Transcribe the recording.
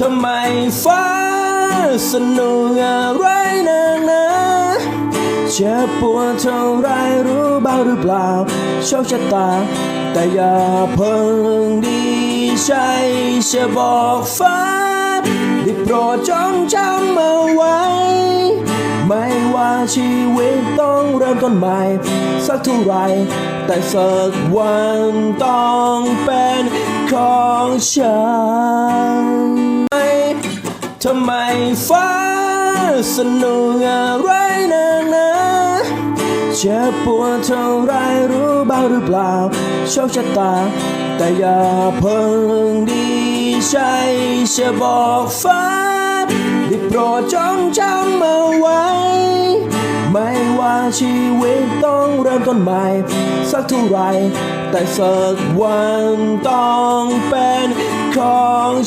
ทำไมฟ้าสนุกอะไรนักหนาเจ็บปวดเท่าไรรู้บ้างหรือเปล่าโชคชะตา แต่อย่าเพิ่งดีใจเชื่อบอกฟ้าได้โปรดจงจำเอาไว้ ไม่ว่าชีวิตต้องเริ่มต้นใหม่ สักเท่าไร แต่สักวันต้องเป็นของฉัน ทำไมฟ้าสนุกอะไรนักหนาเจ็บปวดเท่าไรรู้บ้างหรือเปล่าโชคชะตา แต่อย่าเพิ่งดีใจเชื่อบอกฟ้าได้โปรดจงจำเอาไว้ ไม่ว่าชีวิตต้องเริ่มต้นใหม่ สักเท่าไร แต่สักวันต้องเป็นของ